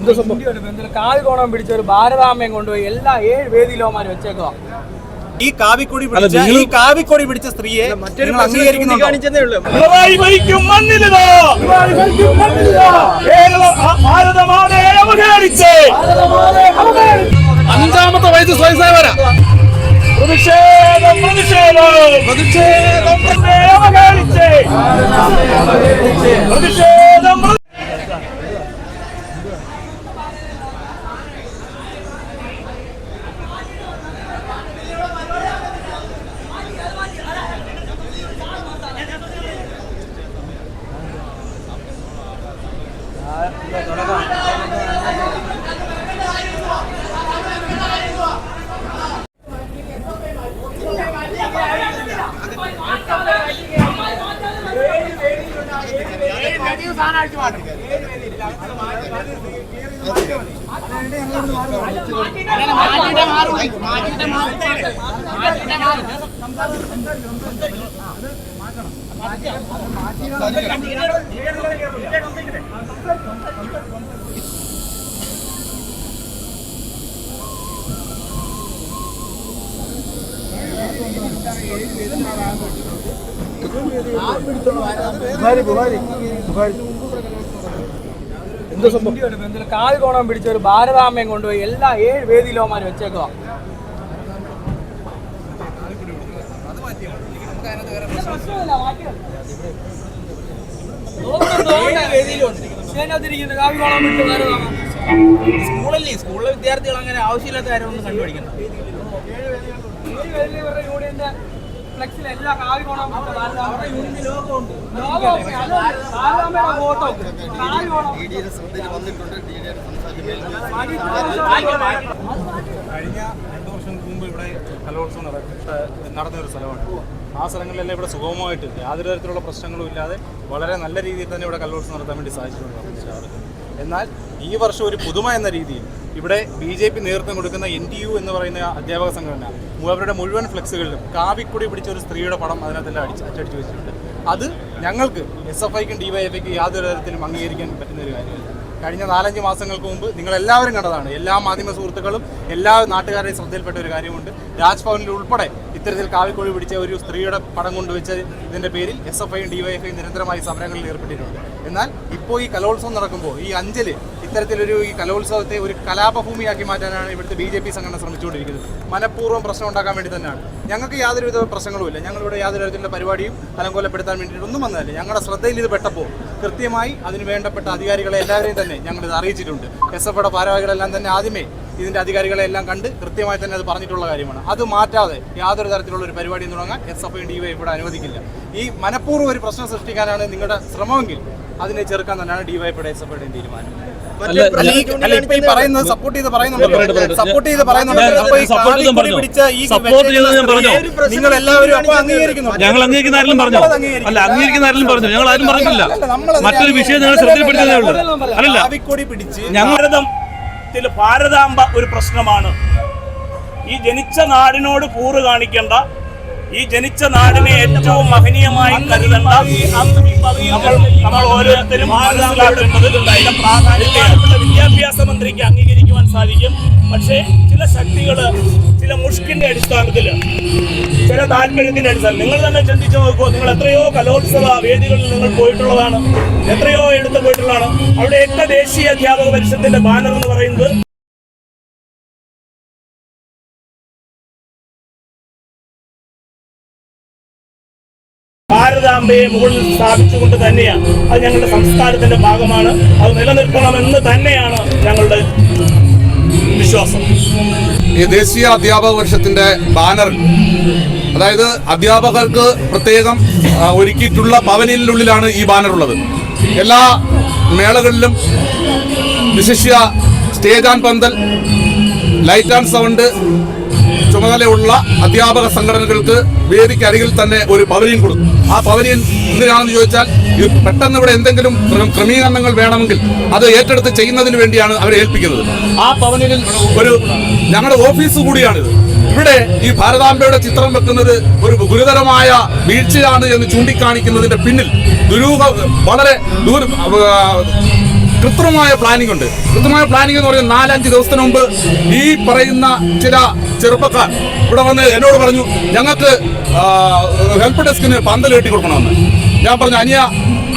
എന്തോ സംഭവം? കാൽ കോണം പിടിച്ച ഒരു ഭാരതാമ്മയും കൊണ്ടുപോയി എല്ലാ ഏഴ് വേദിയിലോമാര് വെച്ചേക്കുക ഈ കാവിക്കൊടി പിടിച്ച ഈ കാവിക്കൊടി പിടിച്ച സ്ത്രീയെ മറ്റൊരു നിങ്ങൾ അംഗീകരിക്കുന്നുണ്ടോ? കാണിച്ചതേ പ്രതിഷേധം പ്രതിഷേധം. പ്രതിഷേധം മണ്ണിലിതാ കേരളം ആ ഭാരതമാതയെ അവഹേളിച്ച് അഞ്ചാമത്തെ വയസ്സ് സ്വയം സേവന പ്രതിഷേധം പ്രതിഷേധം പ്രതിഷേധം അവഹേളിച്ച് സംഭവം? കാൽ കോണം പിടിച്ച ഒരു ഭാരതാമ്മയും കൊണ്ടുപോയി എല്ലാ ഏഴ് വേദിയിലോമാർ വെച്ചേക്കോ സ്കൂളല്ലേ? സ്കൂളിലെ വിദ്യാർത്ഥികൾ അങ്ങനെ ആവശ്യമില്ലാത്ത കാര്യമൊന്നും കണ്ടുപിടിക്കണം യൂണിയന്റെ ഫ്ലെക്സിൽ എല്ലാ കാവി കോണം പിടിച്ച ഭാരതാമ്മ ലോഗോ ഒക്കെ. അത് ഭാരതാമ്മയുടെ ഫോട്ടോ കാവി കോണം കഴിഞ്ഞ രണ്ടു വർഷം മുമ്പ് ഇവിടെ കലോത്സവം നടന്ന ഒരു സ്ഥലമാണ്. ആ സ്ഥലങ്ങളിലെല്ലാം ഇവിടെ സുഗമമായിട്ട് യാതൊരു തരത്തിലുള്ള പ്രശ്നങ്ങളും ഇല്ലാതെ വളരെ നല്ല രീതിയിൽ തന്നെ ഇവിടെ കലോത്സവം നടത്താൻ വേണ്ടി സാധിച്ചിട്ടുണ്ട്. എന്നാൽ ഈ വർഷം ഒരു പുതുമ എന്ന രീതിയിൽ ഇവിടെ ബി ജെ പി നേതൃത്വം കൊടുക്കുന്ന എൻ ടി യു എന്ന് പറയുന്ന അധ്യാപക സംഘടന അവരുടെ മുഴുവൻ ഫ്ലെക്സുകളിലും കാവിക്കുടി പിടിച്ച ഒരു സ്ത്രീയുടെ പടം അതിനകത്തെല്ലാം അടിച്ച് അച്ചടിച്ച് വെച്ചിട്ടുണ്ട്. അത് ഞങ്ങൾക്ക് എസ് എഫ് ഐക്കും ഡി വൈ എഫ് ഐക്കും യാതൊരു തരത്തിലും അംഗീകരിക്കാൻ പറ്റുന്ന ഒരു കാര്യമല്ല. കഴിഞ്ഞ നാലഞ്ച് മാസങ്ങൾക്ക് മുമ്പ് നിങ്ങൾ എല്ലാവരും കണ്ടതാണ്. എല്ലാ മാധ്യമ സുഹൃത്തുക്കളും എല്ലാ നാട്ടുകാരുടെയും ശ്രദ്ധയിൽപ്പെട്ട ഒരു കാര്യമുണ്ട്. രാജ്ഭവനിൽ ഉൾപ്പെടെ ഇത്തരത്തിൽ കാവിക്കോഴി പിടിച്ച ഒരു സ്ത്രീയുടെ പടം കൊണ്ടുവച്ച ഇതിന്റെ പേരിൽ എസ് എഫ് ഐയും ഡിവൈഎഫ്ഐയും നിരന്തരമായി സമരങ്ങളിൽ ഏർപ്പെട്ടിട്ടുണ്ട്. എന്നാൽ ഇപ്പോൾ ഈ കലോത്സവം നടക്കുമ്പോൾ ഈ അഞ്ചൽ ഇത്തരത്തിലൊരു ഈ കലോത്സവത്തെ ഒരു കലാപഭൂമിയാക്കി മാറ്റാനാണ് ഇവിടുത്തെ ബി ജെ പി സംഘടന ശ്രമിച്ചുകൊണ്ടിരിക്കുന്നത്. മനഃപൂർവം പ്രശ്നം ഉണ്ടാക്കാൻ വേണ്ടി തന്നെയാണ്. ഞങ്ങൾക്ക് യാതൊരുവിധ പ്രശ്നങ്ങളുമില്ല. ഞങ്ങളിവിടെ യാതൊരു തരത്തിലുള്ള പരിപാടിയും അലങ്കോലപ്പെടുത്താൻ വേണ്ടിയിട്ടൊന്നും വന്നതല്ല. ഞങ്ങളുടെ ശ്രദ്ധയിൽ ഇത് പെട്ടപ്പോൾ കൃത്യമായി അതിന് വേണ്ടപ്പെട്ട അധികാരികളെ എല്ലാവരെയും തന്നെ ഞങ്ങൾ ഇത് അറിയിച്ചിട്ടുണ്ട്. എസ് എഫ് ഐയുടെ ഭാരവാഹികളെല്ലാം തന്നെ ആദ്യമേ ഇതിന്റെ അധികാരികളെ എല്ലാം കണ്ട് കൃത്യമായി തന്നെ അത് പറഞ്ഞിട്ടുള്ള കാര്യമാണ്. അത് മാറ്റാതെ യാതൊരു തരത്തിലുള്ള ഒരു പരിപാടിയും തുടങ്ങാൻ എസ് എഫ് ഡി വൈ ഇവിടെ അനുവദിക്കില്ല. ഈ മനഃപൂർവം ഒരു പ്രശ്നം സൃഷ്ടിക്കാനാണ് നിങ്ങളുടെ ശ്രമമെങ്കിൽ അതിനെ ചെറുക്കാൻ തന്നെയാണ് ഡി വൈ എസ് എഫ് തീരുമാനം. അല്ല, അല്ല, അല്ല, സപ്പോർട്ട് ചെയ്ത് പറയുന്നുണ്ട്? സപ്പോർട്ട് ചെയ്ത് പറയുന്നുണ്ട്? നിങ്ങൾ എല്ലാവരും ഞങ്ങൾ അംഗീകരിക്കുന്ന ആരെങ്കിലും പറഞ്ഞോ? അല്ല അംഗീകരിക്കുന്ന ആരെങ്കിലും പറഞ്ഞോ? ഞങ്ങൾ ആരും പറഞ്ഞില്ല. മറ്റൊരു വിഷയം ഞങ്ങൾ ശ്രദ്ധയിൽപ്പെടുത്തതേ ഉള്ളൂ. അല്ലല്ല പിടിച്ച് ഭാരതത്തിൽ ഭാരതാംബ ഒരു പ്രശ്നമാണ്. ഈ ജനിച്ച നാടിനോട് കൂറ് കാണിക്കേണ്ട ഈ ജനിച്ച നാടിനെ ഏറ്റവും മഹനീയമായി കരുതേണ്ട നമ്മൾ നമ്മൾ ഓരോരുത്തരും മനസ്സിലാക്കേണ്ടത് പ്രാധാന്യം മന്ത്രിക്ക് അംഗീകരിക്കുവാൻ സാധിക്കും. പക്ഷേ ചില ശക്തികൾ ചില മുഷ്കിന്റെ അടിസ്ഥാനത്തിൽ ചില താല്പര്യത്തിന്റെ അടിസ്ഥാനം നിങ്ങൾ തന്നെ ചിന്തിച്ചു നോക്കൂ നിങ്ങൾ എത്രയോ കലോത്സവ വേദികളിൽ നിങ്ങൾ പോയിട്ടുള്ളതാണ് എത്രയോ എടുത്തു പോയിട്ടുള്ളതാണ്. അവിടെയൊക്കെ ദേശീയ അധ്യാപക പരിഷത്തിന്റെ ബാനർ എന്ന് പറയുന്നത് ഭാരതാംബയെ മുകളിൽ സ്ഥാപിച്ചുകൊണ്ട് തന്നെയാണ് അത് ഞങ്ങളുടെ സംസ്കാരത്തിന്റെ ഭാഗമാണ്. അത് നിലനിൽക്കണമെന്ന് തന്നെയാണ് ഞങ്ങളുടെ വിശ്വാസം. ഈ ദേശീയ അധ്യാപക വർഷത്തിന്റെ ബാനർ അതായത് അധ്യാപകർക്ക് പ്രത്യേകം ഒരുക്കിയിട്ടുള്ള ഭവനിലുള്ളിലാണ് ഈ ബാനർ ഉള്ളത്. എല്ലാ മേളകളിലും വിശിഷ്യ stage and pandal light and sound ചുമതലയുള്ള അധ്യാപക സംഘടനകൾക്ക് വേദിക്ക് അരികിൽ തന്നെ ഒരു പവലിയൻ കൊടുക്കും ആ പവലിയൻ എന്തിനാണെന്ന് ചോദിച്ചാൽ പെട്ടെന്ന് ഇവിടെ എന്തെങ്കിലും ക്ര- ക്രമീകരണങ്ങൾ വേണമെങ്കിൽ അത് ഏറ്റെടുത്ത് ചെയ്യുന്നതിന് വേണ്ടിയാണ് അവരെ ഏൽപ്പിക്കുന്നത്. ആ പവനിൽ ഒരു ഞങ്ങളുടെ ഓഫീസ് കൂടിയാണിത്. ഇവിടെ ഈ ഭാരതാംബയുടെ ചിത്രം വെക്കുന്നത് ഒരു ഗുരുതരമായ വീഴ്ചയാണ് എന്ന് ചൂണ്ടിക്കാണിക്കുന്നതിന്റെ പിന്നിൽ ദുരൂഹ വളരെ ദൂര കൃത്രിമമായ പ്ലാനിംഗ് ഉണ്ട്. കൃത്യമായ പ്ലാനിംഗ് എന്ന് പറയുന്നത് നാലഞ്ച് ദിവസത്തിന് മുമ്പ് ഈ പറയുന്ന ചില ചെറുപ്പക്കാർ ഇവിടെ വന്ന് എന്നോട് പറഞ്ഞു ഞങ്ങൾക്ക് ഹെൽപ്പ് ഡെസ്കിന് പന്തൽ കെട്ടി കൊടുക്കണമെന്ന്. ഞാൻ പറഞ്ഞു അനിയ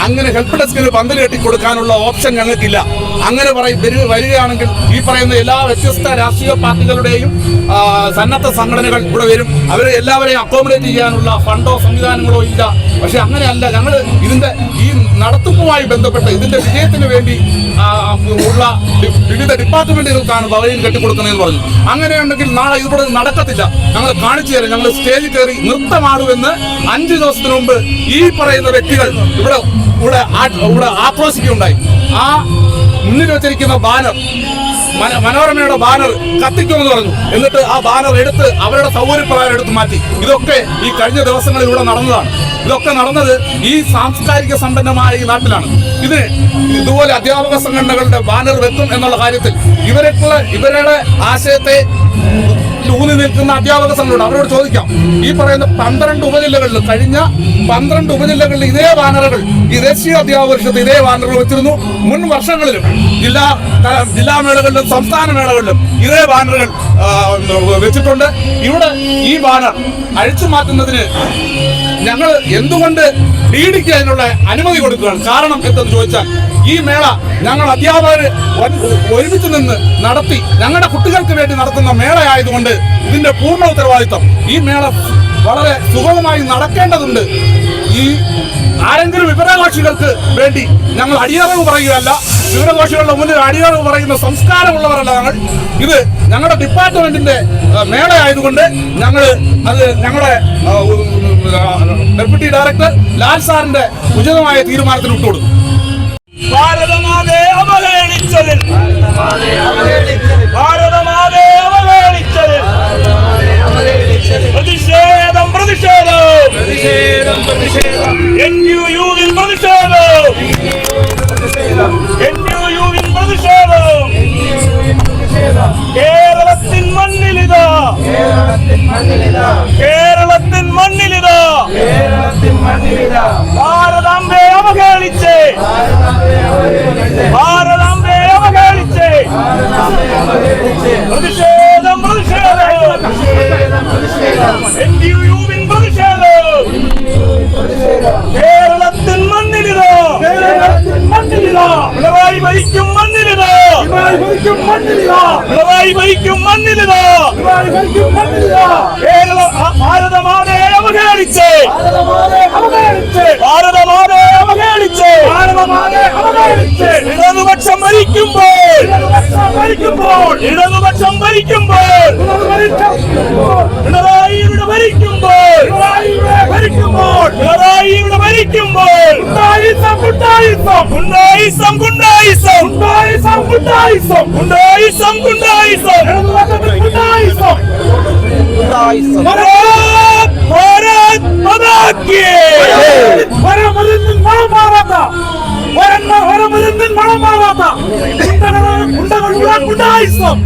അങ്ങനെ ഹെൽപ്പ് ഡെസ്കിന് പന്തൽ കെട്ടി കൊടുക്കാനുള്ള ഓപ്ഷൻ ഞങ്ങൾക്കില്ല. അങ്ങനെ പറയും വരിക വരികയാണെങ്കിൽ ഈ പറയുന്ന എല്ലാ വ്യത്യസ്ത രാഷ്ട്രീയ പാർട്ടികളുടെയും സന്നദ്ധ സംഘടനകൾ ഇവിടെ വരും. അവർ എല്ലാവരെയും അക്കോമഡേറ്റ് ചെയ്യാനുള്ള ഫണ്ടോ സംവിധാനങ്ങളോ ഇല്ല. പക്ഷെ അങ്ങനെയല്ല. ഞങ്ങൾ ഇതിന്റെ ഈ നടത്തിപ്പുമായി ബന്ധപ്പെട്ട് ഇതിന്റെ വിജയത്തിന് വേണ്ടി ഉള്ള വിവിധ ഡിപ്പാർട്ട്മെന്റുകൾക്കാണ് ഭവനം കെട്ടിക്കൊടുക്കുന്നതെന്ന് പറഞ്ഞു. അങ്ങനെയുണ്ടെങ്കിൽ നാളെ ഇവിടെ നടക്കത്തില്ല. ഞങ്ങൾ കാണിച്ചു തരാം. ഞങ്ങൾ സ്റ്റേജിൽ കയറി നൃത്തമാടുമെന്ന് അഞ്ചു ദിവസത്തിന് മുമ്പ് ഈ പറയുന്ന വ്യക്തികൾ ഇവിടെ ഇവിടെ ഇവിടെ ആക്രോശിക്കുകയുണ്ടായി. ആ മുന്നിൽ വെച്ചിരിക്കുന്ന ബാനർ. മന- മനോരമയുടെ ബാനർ കത്തിക്കുമെന്ന് പറഞ്ഞു. എന്നിട്ട് ആ ബാനർ എടുത്ത് അവരുടെ സൗകര്യപ്രകാരം എടുത്ത് മാറ്റി. ഇതൊക്കെ ഈ കഴിഞ്ഞ ദിവസങ്ങളിലൂടെ നടന്നതാണ്. ഇതൊക്കെ നടന്നത് ഈ സാംസ്കാരിക സമ്പന്നമായ ഈ നാട്ടിലാണ്. ഇത് ഇതുപോലെ അധ്യാപക സംഘടനകളുടെ ബാനർ വെക്കും എന്നുള്ള കാര്യത്തിൽ ഇവരെക്കുള്ള ഇവരുടെ ആശയത്തെ ഊന്നി നിൽക്കുന്ന അധ്യാപക സംഘമുണ്ട് അവരോട് ചോദിക്കാം. ഈ പറയുന്ന പന്ത്രണ്ട് ഉപജില്ലകളിൽ കഴിഞ്ഞ പന്ത്രണ്ട് ഉപജില്ലകളിൽ ഇതേ ബാനറുകൾ ഈ ദേശീയ അധ്യാപക പരിഷത്ത് ഇതേ ബാനറുകൾ വെച്ചിരുന്നു. മുൻ വർഷങ്ങളിലും ജില്ലാ ജില്ലാ മേളകളിലും സംസ്ഥാന മേളകളിലും ഇതേ ബാനറുകൾ വെച്ചിട്ടുണ്ട്. ഇവിടെ ഈ ബാനർ അഴിച്ചു മാറ്റുന്നതിന് ഞങ്ങൾ എന്തുകൊണ്ട് ഡി ഡിക്ക് അതിനുള്ള അനുമതി കൊടുക്കുകയാണ്. കാരണം എന്തെന്ന് ചോദിച്ചാൽ ഈ മേള ഞങ്ങൾ അധ്യാപകർ ഒരുമിച്ച് നിന്ന് നടത്തി ഞങ്ങളുടെ കുട്ടികൾക്ക് വേണ്ടി നടത്തുന്ന മേളയായതുകൊണ്ട് ഇതിന്റെ പൂർണ ഉത്തരവാദിത്വം. ഈ മേള വളരെ സുഗമമായി നടക്കേണ്ടതുണ്ട്. ഈ ആരെങ്കിലും വിവരകാക്ഷികൾക്ക് വേണ്ടി ഞങ്ങൾ അടിയറവ് പറയുകയല്ല. വിവരാകാക്ഷികളുടെ മുന്നിൽ അടിയറവ് പറയുന്ന സംസ്കാരമുള്ളവരല്ല ഞങ്ങൾ. ഇത് ഞങ്ങളുടെ ഡിപ്പാർട്ട്മെന്റിന്റെ മേള മേളയായതുകൊണ്ട് ഞങ്ങൾ അത് ഞങ്ങളുടെ ഡെപ്യൂട്ടി ഡയറക്ടർ ലാൽ സാറിന്റെ ഉചിതമായ തീരുമാനത്തിന് വിട്ടുകൊടുക്കും അവഹേളിച്ചതിൽ. അവഹേളിച്ചതിൽ. പ്രതിഷേധം പ്രതിഷേധം എൻ പിണറായി ഭരിക്കും ഇടതുപക്ഷം ഭരിക്കുമ്പോൾ ഇടതുപക്ഷം ഭരിക്കുമ്പോൾ പിണറായിയുടെ ഭരിക്കുമ്പോൾ ഭരിക്കുമ്പോൾ പിണറായിയുടെ ഭരിക്കുമ്പോൾ ഗുണ്ടായിസം ഗുണ്ടായിസം. ഗുണ്ടായിസം ഗുണ്ടായിസം. ഗുണ്ടായിസം ഗുണ്ടായിസം. ഗുണ്ടായിസം ഗുണ്ടായിസം. ഗുണ്ടായിസം ഭാരത് ഭാരത് മതാക്കി വരമരുന്നിൽ മണമാവാത്ത. വരന്മാർ വരമരുന്നിൽ മണമാവാത്ത. ഗുണ്ടകളുടെ ഗുണ്ടകളുടെ ഗുണ്ടായിസം.